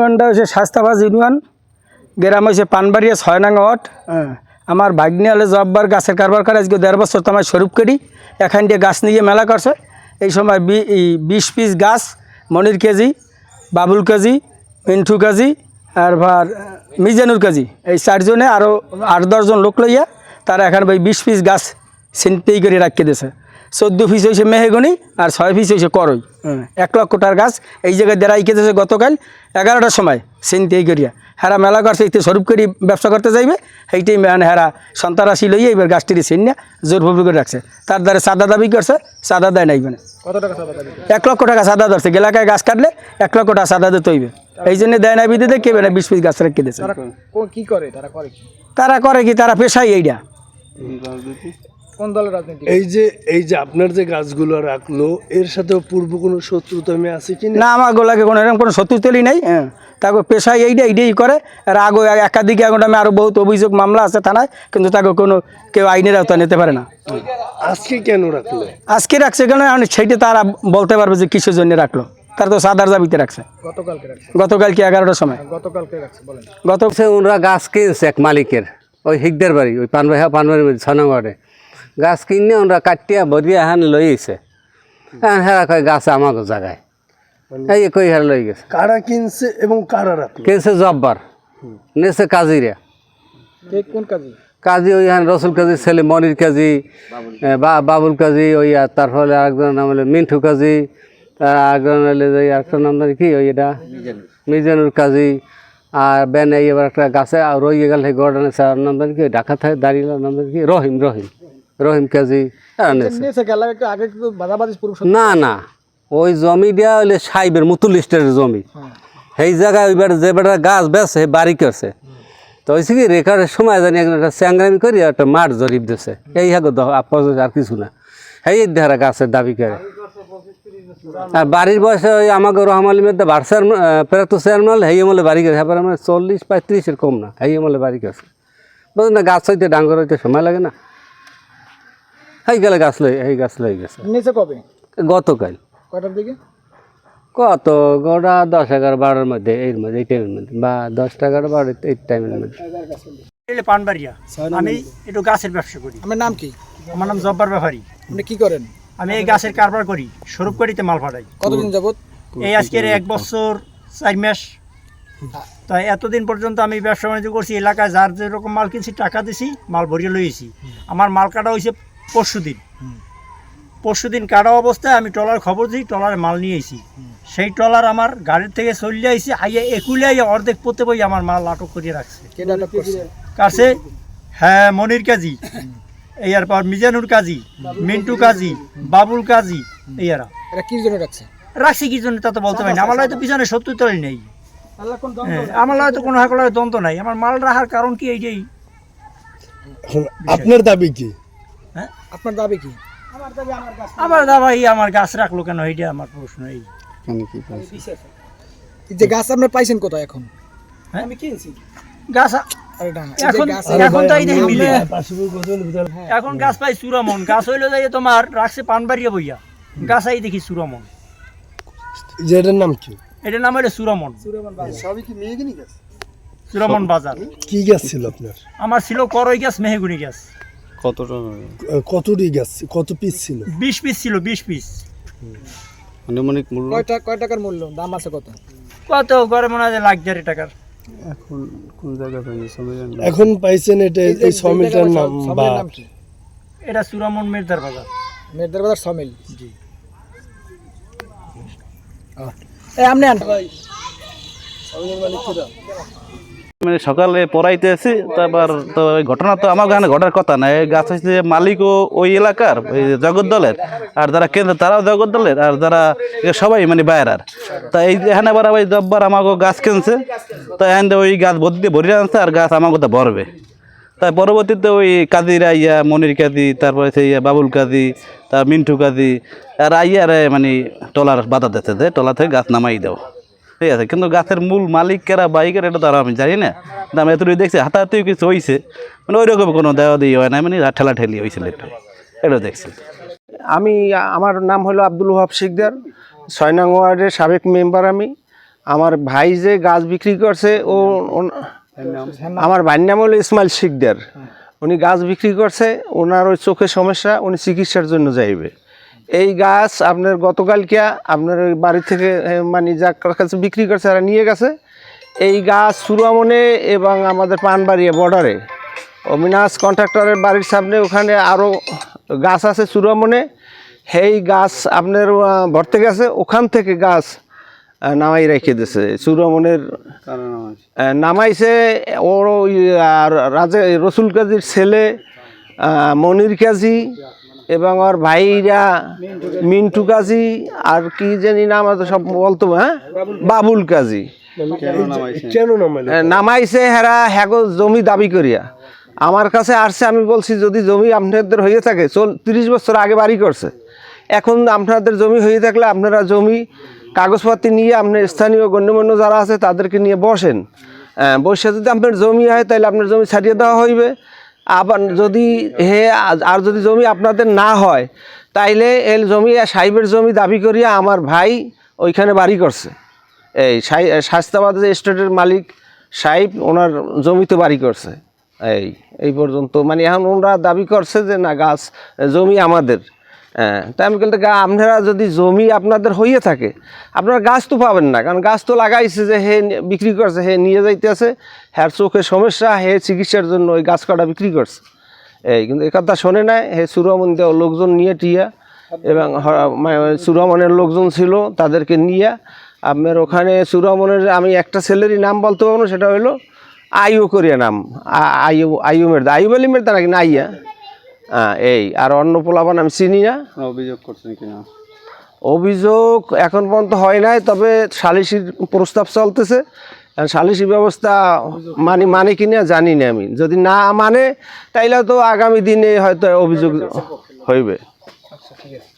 ইউনিয়নটা হচ্ছে শাস্তাবাজ ইউনিয়ন। গ্রাম হচ্ছে পানবাড়িয়া ছয় নাঙ্গা ওয়াট হ্যাঁ। আমার ভাগ্নি হলে জব্বার গাছের কারবার করে আজকে দেড় বছর তো আমার স্বরূপ করি। এখান দিয়ে গাছ নিয়ে মেলা করছে। এই সময় বি- এই বিশ পিস গাছ Monir kg Babul kg Mintu kg আর ভার মিজানুর কেজি। এই চারজনে আরও আট দশজন লোক লইয়া তারা এখানে ওই বিশ পিস গাছ সিনতেই করে রাখিয়ে দিয়েছে। চোদ্দ পিস হয়েছে মেহেগনি আর ছয় পিস হয়েছে করই। হ্যাঁ, এক লক্ষ টাকার গাছ। এই জায়গায় দেড়া ইকে দিয়েছে গতকাল এগারোটার সময় সিনতেই করিয়া হেরা মেলা করছে এইতে স্বরূপ করি ব্যবসা করতে যাইবে। সেইটাই মানে হেরা সন্তারাশি লইয়া এবার গাছটির চিন না জোর ভুবি করে রাখছে। তার দ্বারা সাদা দাবি করছে সাদা দেয় নাই মানে। কত টাকা এক লক্ষ টাকা সাদা ধরছে। গেলাকায় গাছ কাটলে এক লক্ষ টাকা সাদা দিতে হইবে। এই জন্য দেয় না বিদিতে কেবে না বিশ পিস গাছ রেখে দিয়েছে। তারা কো- কি করে? তারা করে কি? তারা করে কি? তারা পেশাই এইটা কোন দলের রাজনীতি এই যে এই যে আপনার যে গাছগুলো রাখল এর সাথে পূর্ব কোনো শত্রুতা আমি আছে কি না? না আমার গোলাকে কোনো এরকম কোনো শত্রু তেলি নাই হ্যাঁ। তাকে পেশায় এইটা এইটাই করে। আর আগে একাধিক এখন আমি আরও বহুত অভিযোগ মামলা আছে থানায় কিন্তু তাকে কোনো কেউ আইনের আওতা নিতে পারে না। আজকে কেন রাখল? আজকে রাখছে কেন? এখন সেইটা তারা বলতে পারবে যে কিসের জন্য রাখল। তার তো সাদার জাবিতে রাখছে। গতকালকে রাখছে। গতকালকে এগারোটার সময়। গতকালকে রাখছে গত সে ওরা গাছ কিনছে এক মালিকের ওই হিগদের বাড়ি ওই পানবাই হ্যাঁ পানবাড়ির মধ্যে ছনগড়ে গাছ কিনে ওরা কাটিয়া ভরিয়া হান লই আইছে হ্যাঁ হেরা কয় গাছ আমাকে জায়গায় এই কই হার লই গেছে। কারা কিনছে এবং কারা রাখল কেছে জব্বার নেছে কাজিরা কে কোন কাজে? কাজী ওই হ্যাঁ রসুল কাজী ছেলে মনির কাজী বা বাবুল কাজী ওই আর তার ফলে আরেকজন নাম হলো মিন্টু কাজী তার আরেকজন হলে যে আরেকটা নাম কি ওই এটা? মিজানুর কাজী আর বেন এই এবার একটা গাছে আর রয়ে গেল সেই গর্ডানে স্যার নাম কি ঢাকা থাকে দাঁড়িয়ে নাম কি রহিম রহিম রহিম কাজী পুরুষ না না ওই জমি দেওয়া হইলে সাইবের মুতুল লিস্টের জমি। সেই জায়গায় ওইবার যে বেটা গাছ বেছে বাড়ি করছে। তো হয়েছে কি রেকারের সময় জানি একজন একটা চ্যাংরামি করি একটা মাঠ জরিপ দিছে। এই হাগো আপজ আর কিছু না। সেই দেহারা গাছের দাবি করে। আর বাড়ির বয়সে ওই আমাকে রহম আলিমের দা বাড়সার প্রাত চেয়ারম্যান হেই আমলে বাড়ি গেছে এবার আমার চল্লিশ পঁয়ত্রিশের কম না হেই আমলে বাড়ি গেছে বুঝলেন না গাছ হইতে ডাঙ্গর হইতে সময় লাগে না। এই গেলে গাছ লই এই গাছ লই গেছে। নিয়েছে কবে? গতকাল। কয়টার দিকে? কত? গোটা দশ এগারো বারোর মধ্যে এর মধ্যে এই টাইমের মধ্যে বা দশ এগারো বারো এই টাইমের মধ্যে। পানবাড়িয়া। আমি একটু গাছের ব্যবসা করি। আমার নাম কি? আমার নাম জব্বার ব্যাপারী আপনি কি করেন? আমি এই গাছের কারবার করি স্বরূপ করিতে মাল পাঠাই। কতদিন যাবত এই আজকের এক বছর চার মাস। তাই এতদিন পর্যন্ত আমি ব্যবসা বাণিজ্য করছি এলাকায় যার যেরকম মাল কিনছি টাকা দিছি মাল ভরিয়ে লইছি। আমার মাল কাটা হয়েছে পরশু দিন পরশু দিন কাটা অবস্থায় আমি টলার খবর দিই টলারে মাল নিয়ে এসি সেই টলার আমার গাড়ির থেকে চলে আইসি আইয়া একুলে আইয়া অর্ধেক পড়তে বই আমার মাল আটক করিয়ে রাখছে। কাছে? হ্যাঁ মনির কাজী। এই পর মিজানুর কাজী মিন্টু কাজী। বাবুল কাজী এই আর এটা কি জন্য রাখছে? রাখছি কি জন্য তা তো বলতে পারি না। আমার হয়তো পিছনে সত্যি নেই। হ্যাঁ, আমার হয়তো কোনো হাকলার দ্বন্দ্ব নাই। আমার মাল রাখার কারণ কি এইটাই? এখন আপনার দাবি কি? আপনার দাবি কি? আমার দাবা আমার গাছ রাখল কেন? এইটা আমার প্রশ্ন এই। এই যে গাছ আপনি পাইছেন কোথায় এখন? হ্যাঁ? গাছ আ- আরে না এই যে এখন গাছ এখন মিলে। এখন গাছ পাই চূড়ামন গাছ হইল যাই তোমার রাখছে পানবাড়িয়া বইয়া। গাছ আই দেখি চূড়ামন এটার নাম কি? এটার নাম হলো চূড়ামন সবই কি মেয়ে গাছ? চূড়ামন বাজার। কি গাছ ছিল আপনার? আমার ছিল করই গাছ মেহেগুনি গাছ। আহ, কতটি গাছ কত পিস ছিল? বিশ পিস ছিল বিশ পিস কয়টা কয় টাকার মূল্য? দাম আছে কত? কত ঘরে মনে হয় লাখ দেড় টাকার। এখন পাইছেন এটা এই জায়গাটা নাম বা এটা চূড়ামন মেরদার বাজার। মেয়েদের বাজার সমিল জি। এই আপনি আন। মানে সকালে পড়াইতে আছি, তারপর তো ওই ঘটনা তো আমার গানে ঘটার কথা না। এই গাছ হচ্ছে মালিকও ওই এলাকার, ওই জগৎ দলের, আর যারা কেন্দ্র, তারাও জগৎ দলের, আর যারা সবাই মানে বাইরার। তা এই এখানে আবার ওই জব্বার আমাকে গাছ কিনছে, তা এখান ওই গাছ ভর্তি ভরে আনছে, আর গাছ আমাকে তো ভরবে। তাই পরবর্তীতে ওই কাদিরা ইয়া মনির কাদি, তারপরে সেই বাবুল কাদি, তার মিন্টু কাদি, আর আইয়ারে মানে টলার বাধা দিতে দে টলা থেকে গাছ নামাই দাও। ঠিক আছে, কিন্তু গাছের মূল মালিক কেরা বাইকের, এটা তো আর আমি জানি না। কিন্তু আমি এতটুকু দেখছি, হাতাহাতিও কিছু হয়েছে মানে ওই রকম কোনো দেওয়া দিয়ে হয় না মানে ঠেলা ঠেলি হয়েছিল একটু এটা দেখছি। আমি, আমার নাম হলো আব্দুল ওহাব শিকদার ছয় নং ওয়ার্ডের সাবেক মেম্বার আমি। আমার ভাই যে গাছ বিক্রি করছে, ও আমার ভাইয়ের নাম হলো ইসমাইল শিকদার। উনি গাছ বিক্রি করছে, ওনার ওই চোখের সমস্যা, উনি চিকিৎসার জন্য যাইবে। এই গাছ আপনার গতকালকে আপনার ওই বাড়ি থেকে মানে যার কাছে বিক্রি করছে তারা নিয়ে গেছে। এই গাছ সুরামনে এবং আমাদের পানবাড়িয়া বর্ডারে অবিনাশ কন্ট্রাক্টরের বাড়ির সামনে ওখানে আরও গাছ আছে সুরামনে। সেই গাছ আপনার ভরতে গেছে। ওখান থেকে গাছ নামাই রেখে দিয়েছে। সুরামনের নামাইছে? ওর রাজা রসুল কাজীর ছেলে মনির কাজী। এবং ওর ভাইরা মিন্টু কাজী আর কি জানি নাম আছে সব বলতো হ্যাঁ? বাবুল কাজী। কেন নামাইছে হেরা হ্যাগো জমি দাবি করিয়া। আমার কাছে আসছে আমি বলছি যদি জমি আপনাদের হয়ে থাকে চল তিরিশ বছর আগে বাড়ি করছে। এখন আপনাদের জমি হয়ে থাকলে আপনারা জমি কাগজপত্র নিয়ে আপনার স্থানীয় গণ্যমান্য যারা আছে তাদেরকে নিয়ে বসেন। হ্যাঁ, বসে যদি আপনার জমি হয় তাহলে আপনার জমি ছাড়িয়ে দেওয়া হইবে। আবার যদি হে, আর যদি জমি আপনাদের না হয়, তাইলে এল জমি, সাহেবের জমি দাবি করিয়া আমার ভাই ওইখানে বাড়ি করছে। এই যে স্টেটের মালিক সাহেব, ওনার জমিতে বাড়ি করছে। এই এই পর্যন্ত। মানে এখন ওনারা দাবি করছে যে না, গাছ, জমি আমাদের। হ্যাঁ তাই আমি গা আপনারা যদি জমি আপনাদের হইয়ে থাকে, আপনারা গাছ তো পাবেন না, কারণ গাছ তো লাগাইছে যে হে বিক্রি করছে, হে নিয়ে যাইতেছে হ্যার চোখের সমস্যা, হে চিকিৎসার জন্য ওই গাছ কাটা বিক্রি করছে। এই, কিন্তু এ কথা শোনে নাই, হে সুরমন দেওয়া লোকজন নিয়ে টিয়া, এবং সুরমনের লোকজন ছিল, তাদেরকে নিয়ে, আপনার ওখানে সুরমনের, আমি একটা ছেলেরই নাম বলতে পারব সেটা হলো আইও করিয়া নাম, আ- আইউ আইউ মেরদা আইব আলী মেরদা নাকি না আইয়া এই আর অন্য পোলাপান আমি চিনি না। অভিযোগ করছেন কিনা? অভিযোগ এখন পর্যন্ত হয় নাই তবে সালিসির প্রস্তাব চলতেছে। আর সালিসি ব্যবস্থা মানে মানে কিনা জানি না আমি। যদি না মানে তাইলে তো আগামী দিনে হয়তো অভিযোগ হইবে। আচ্ছা ঠিক আছে।